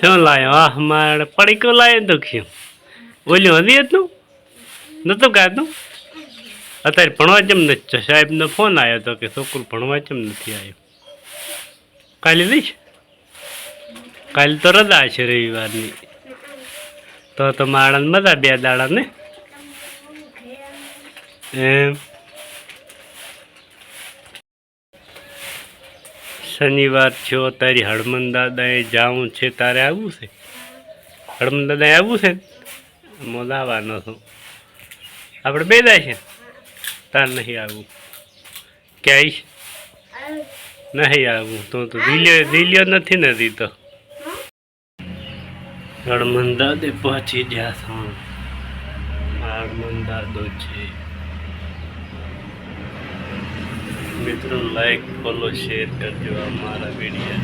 શું લાયો આ મારે પડીકું લાયો તો ખીયું ઓલ્યું હતી હતું? નતું કાતું અત્યારે ભણવા કેમ નથી સાહેબનો ફોન આવ્યો હતો કે છોકરું ભણવા કેમ નથી આવ્યો. કાલે લઈશ કાલે તો રજા છે રવિવારની. તો તો માણસ મજા બે દાડા ને? એમ? શનિવાર છો, તારી હળમન દાદાએ જાવું છે, તારે આવવું છે? હળમન દાદાએ આવવું છે? મોલાવાનો છું. આપણે બે જાય છે? તાર નહીં આવવું ક્યાંય નહીં આવવું તો તો દિલ્યો દિલ્યો નથી ને દીધો. હળમન દાદે પહોંચી ગયા છું. હળમન દાદો છે. મિત્રો લાઈક ફોલો શેર કરજો અમારા વીડિયો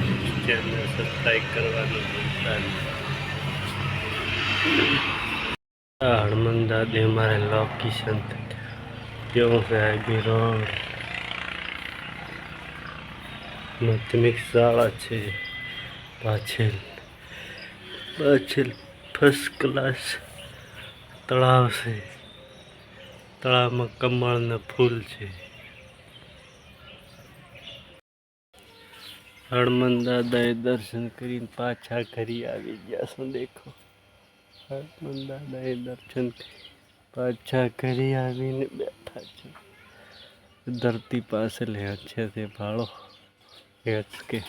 ચેનલ સબસ્ક્રાઈબ કરવાનું ભૂલતા હનુમાન દાદી અમારે લોકેશન કેવું છે? આઈબી માધ્યમિક શાળા છે. પાછળ. પાછળ ફર્સ્ટ ક્લાસ તળાવ છે. તળાવમાં કમળના ફૂલ છે. હનુમાન દાદાએ દર્શન કરીને પાછા ઘરે આવી ગયા. છો દેખો? હનુમાન દાદાએ દર્શન પાછા ઘરે આવીને બેઠા છે. ધરતી પાસે લે છે તે ભાળો. હેચ કે